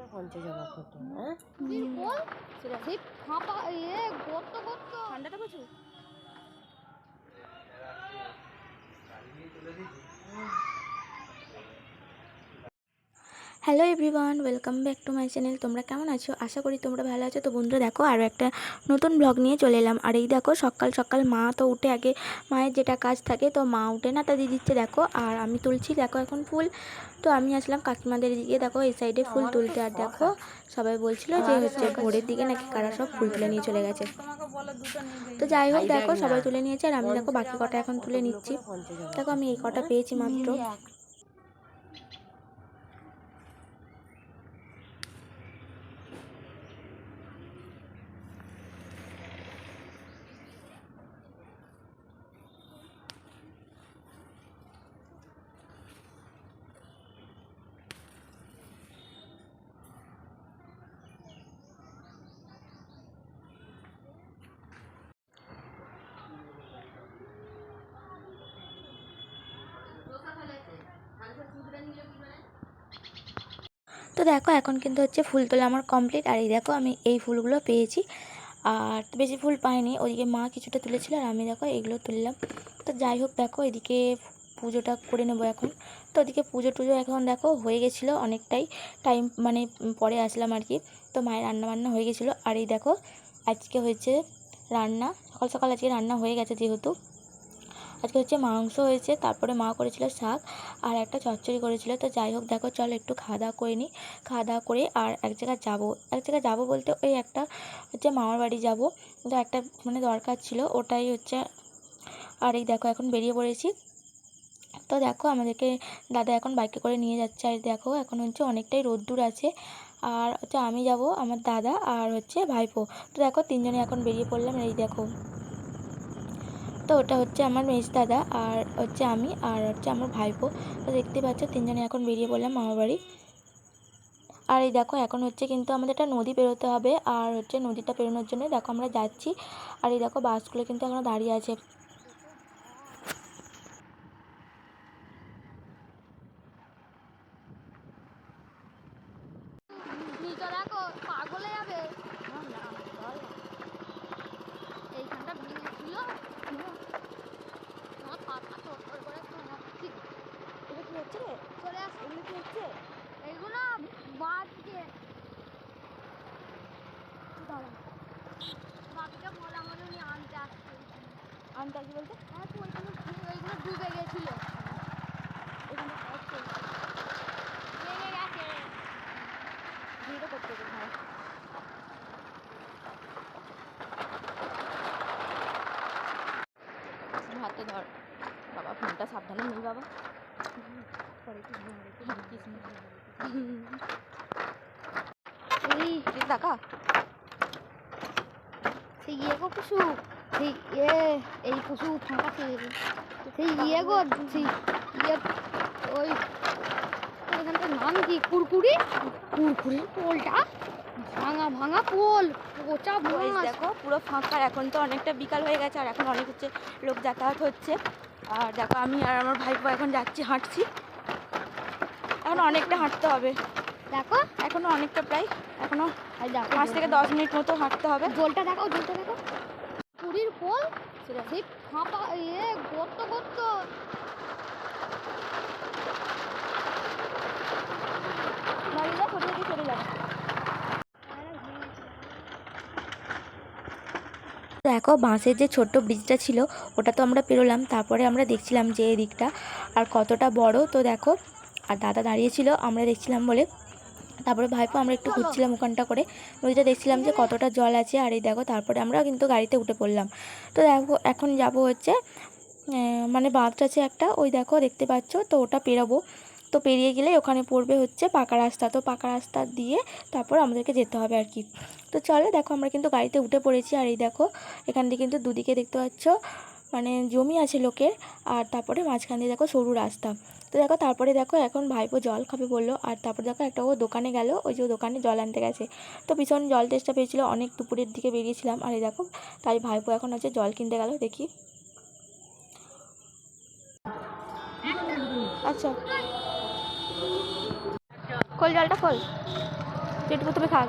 করে পঞ্চজবা হ্যাঁ? সেই ফাঁপা ইয়ে গর্ত গর্ত ঠান্ডাটা প্রচুর? Hello everyone, welcome back to my channel. তোমরা কেমন আছো? আশা করি তোমরা ভালো আছো। তো বন্ধুরা, দেখো আরও একটা নতুন ব্লগ নিয়ে চলে এলাম। আর এই দেখো, সকাল সকাল মা তো উঠে আগে মায়ের যেটা কাজ থাকে, তো মা উঠে না, তা দিয়ে দিচ্ছে দেখো। আর আমি তুলছি, দেখো, এখন ফুল। তো আমি আসলাম কাকিমাদের দিকে, দেখো, এই সাইডে ফুল তুলতে। আর দেখো, সবাই বলছিল যে হচ্ছে ভোরের দিকে নাকি কারা সব ফুল তুলে নিয়ে চলে গেছে। তো যাই হোক, দেখো, সবাই তুলে নিয়েছে। আর আমি, দেখো, বাকি কটা এখন তুলে নিচ্ছি। দেখো, আমি এই কটা পেয়েছি মাত্র। তো দেখো, এখন কিন্তু হচ্ছে ফুল তোলা আমার কমপ্লিট আর এই দেখো, আমি এই ফুলগুলো পেয়েছি। আর বেশি ফুল পাইনি, ওদিকে মা কিছুটা তুলেছিল আর আমি দেখো এগুলো তুললাম। তো যাই হোক, দেখো, এদিকে পুজোটা করে নেব এখন। তো ওদিকে পুজো টুজো এখন দেখো হয়ে গেছিল অনেকটাই। টাইম মানে পরে আসলাম আর কি। তো মায়ের রান্না বান্না হয়ে গেছিল। আর এই দেখো, আজকে হয়েছে রান্না। সকাল সকাল আজকে রান্না হয়ে গেছে যেহেতু। আজকে হচ্ছে মাংস হয়েছে, তারপরে মা করেছিল শাক আর একটা চচ্চড়ি করেছিল। তো যাই হোক, দেখো, চলো একটু খাওয়া দাওয়া করে নিই খাওয়া দাওয়া করে আর এক জায়গায় যাব। এক জায়গায় যাব বলতে ওই একটা হচ্ছে মামার বাড়ি যাব। তো একটা মানে দরকার ছিল, ওটাই হচ্ছে আর এই দেখো, এখন বেরিয়ে পড়েছি। তো দেখো, আমাদেরকে দাদা এখন বাইকে করে নিয়ে যাচ্ছে। আর দেখো, এখন হচ্ছে অনেকটাই রোদ্দুর আছে। আর হচ্ছে আমি যাব আমার দাদা আর হচ্ছে ভাইপো। তো দেখো, তিনজনে এখন বেরিয়ে পড়লাম। এই দেখো। তো ওটা হচ্ছে আমার মেজ দাদা, আর হচ্ছে আমি, আর হচ্ছে আমার ভাইপো। তো দেখতে পাচ্ছ, তিনজনে এখন বেরিয়ে পড়লাম মামার বাড়ি। আর এই দেখো, এখন হচ্ছে কিন্তু আমাদের একটা নদী পেরোতে হবে, আর হচ্ছে নদীটা পেরোনোর জন্য দেখো আমরা যাচ্ছি। আর এই দেখো, বাসগুলো কিন্তু এখনও দাঁড়িয়ে আছে। পাগলে যাবে। এইখানটা আমার পাপা তোর করে করে ঘুমাচ্ছি। এটা কি হচ্ছে রে চলে আসো এগুলো কি হচ্ছে এইগুলো বাদকে বাদকে বলা মনে উনি আনতে আসছে আনতে আসি বলতে? হ্যাঁ ওইগুলো ডুবে গেছিল ভিড়ও করতে হ্যাঁ। হাতে ধর। বাবা ফোনটা সাবধানে নিই বাবা। কৃষ্ণ এই তুই সেই ইয়ে কুসু সেই ইয়ে এই কুসু ফাঁকা ছিল সেই ইয়ে গো সেই ইয়ে ওই ওখানটার নাম কি? কুরকুরি? কুরকুরির পোলটা? ভাঙা ভাঙা পোল পচা ভাঙা দেখো পুরো ফাঁকা এখন তো অনেকটা বিকাল হয়ে গেছে আর এখন অনেক হচ্ছে লোক যাতায়াত হচ্ছে। আর দেখো আমি আর আমার ভাইপো এখন যাচ্ছি হাঁটছি। এখন অনেকটা হাঁটতে হবে। দেখো। এখনও অনেকটা প্রায় এখনও পাঁচ থেকে দশ মিনিট মতো হাঁটতে হবে। জলটা দেখো জলটা দেখো। পুরীর পোল সেই ফাঁপা ইয়ে গর্ত গর্ত। দেখো, বাঁশের যে ছোট্ট ব্রিজটা ছিল, ওটা তো আমরা পেরোলাম। তারপরে আমরা দেখছিলাম যে এই দিকটা আর কতটা বড়। তো দেখো, আর দাদা দাঁড়িয়েছিল আমরা দেখছিলাম বলে তারপরে ভাইপো, আমরা একটু ঘুরছিলাম ওখানটা করে। নদীটা দেখছিলাম যে কতটা জল আছে, আর এই দেখো, তারপরে আমরা কিন্তু গাড়িতে উঠে পড়লাম। তো দেখো, এখন যাব হচ্ছে মানে বাঁধটা আছে একটা, ওই দেখো, দেখতে পাচ্ছ? তো ওটা পেরোবো। তো পেরিয়ে গেলে ওখানে পড়বে হচ্ছে পাকা রাস্তা। তো পাকা রাস্তা দিয়ে তারপর আমাদেরকে যেতে হবে আর কি। তো চলো, দেখো, আমরা কিন্তু গাড়িতে উঠে পড়েছি। আর এই দেখো, এখান দিয়ে কিন্তু দুদিকে দেখতে পাচ্ছ মানে জমি আছে লোকের, আর তারপরে মাঝখান দিয়ে দেখো সরু রাস্তা। তো দেখো তারপরে দেখো এখন ভাইপো জল খাবে বলল, আর তারপরে দেখো একটা ও দোকানে গেল, ওই যে দোকানে জল আনতে গেছে। তো ভীষণ জল তেষ্টা পেয়েছিলো, অনেক দুপুরের দিকে বেরিয়েছিলাম, আর এই দেখো তাই ভাইপো এখন হচ্ছে জল কিনতে গেল, দেখি। আচ্ছা। খোল জলটা খোল। তুই একটু প্রথমে খা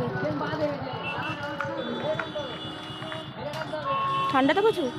ঠান্ডা তো প্রচুর?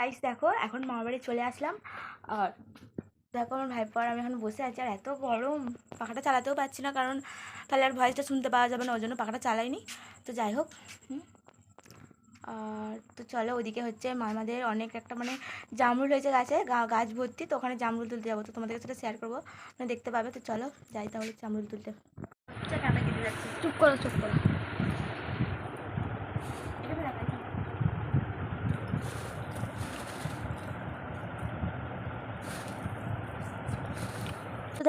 গাইস দেখো এখন মামা বাড়ি চলে আসলাম। আর দেখো আমার ভাইপো আর আমি এখন বসে আছি। আর এত গরম পাখাটা চালাতেও পারছি না কারণ তাহলে আর ভয়েসটা শুনতে পাওয়া যাবে না ওই জন্য পাখাটা চালাইনি। তো যাই হোক আর তো চলো ওদিকে হচ্ছে মামাদের অনেক একটা মানে জামরুল হয়েছে গাছে গা- গাছ ভর্তি তো ওখানে জামরুল তুলতে যাব। তো তোমাদের সেটা শেয়ার করব মানে দেখতে পাবে। তো চলো যাই তাহলে জামরুল তুলতে। চুপ করো চুপ করো।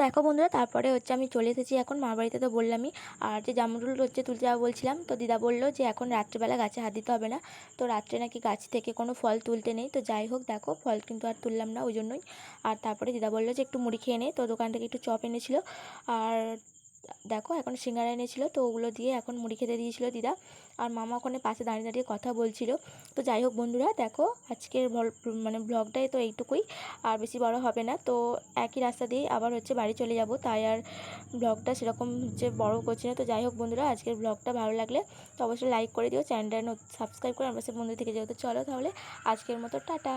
দেখো বন্ধুরা, তারপরে হচ্ছে আমি চলে এসেছি এখন মা বাড়িতে তো বললামই। আর যে জামরুল হচ্ছে তুলতে যাব বলছিলাম, তো দিদা বলল যে এখন রাত্রেবেলা গাছে হাত দিতে হবে না। তো রাত্রে নাকি গাছ থেকে কোনো ফল তুলতে নেই। তো যাই হোক, দেখো ফল কিন্তু আর তুললাম না ওই জন্যই। আর তারপরে দিদা বলল যে একটু মুড়ি খেয়ে নে। তো দোকান থেকে একটু চপ এনেছিলো। আর দেখো, এখন সিঙ্গারা এনেছিল, তো ওগুলো দিয়ে এখন মুড়ি খেতে দিয়েছিল দিদা। আর মামা ওখানে পাশে দাঁড়িয়ে দাঁড়িয়ে কথা বলছিল। তো যাই হোক বন্ধুরা, দেখো, আজকের মানে ব্লগটাই তো এইটুকুই, আর বেশি বড় হবে না। তো একই রাস্তা দিয়ে আবার হচ্ছে বাড়ি চলে যাব, তাই আর ব্লগটা সেরকম হচ্ছে বড় করছি না। তো যাই হোক বন্ধুরা, আজকের ব্লগটা ভালো লাগলে তো অবশ্যই লাইক করে দিও। চ্যানেলটা সাবস্ক্রাইব করে আমার সাথে বন্ধু থেকে যেহেতু চলো তাহলে, আজকের মতো, টাটা।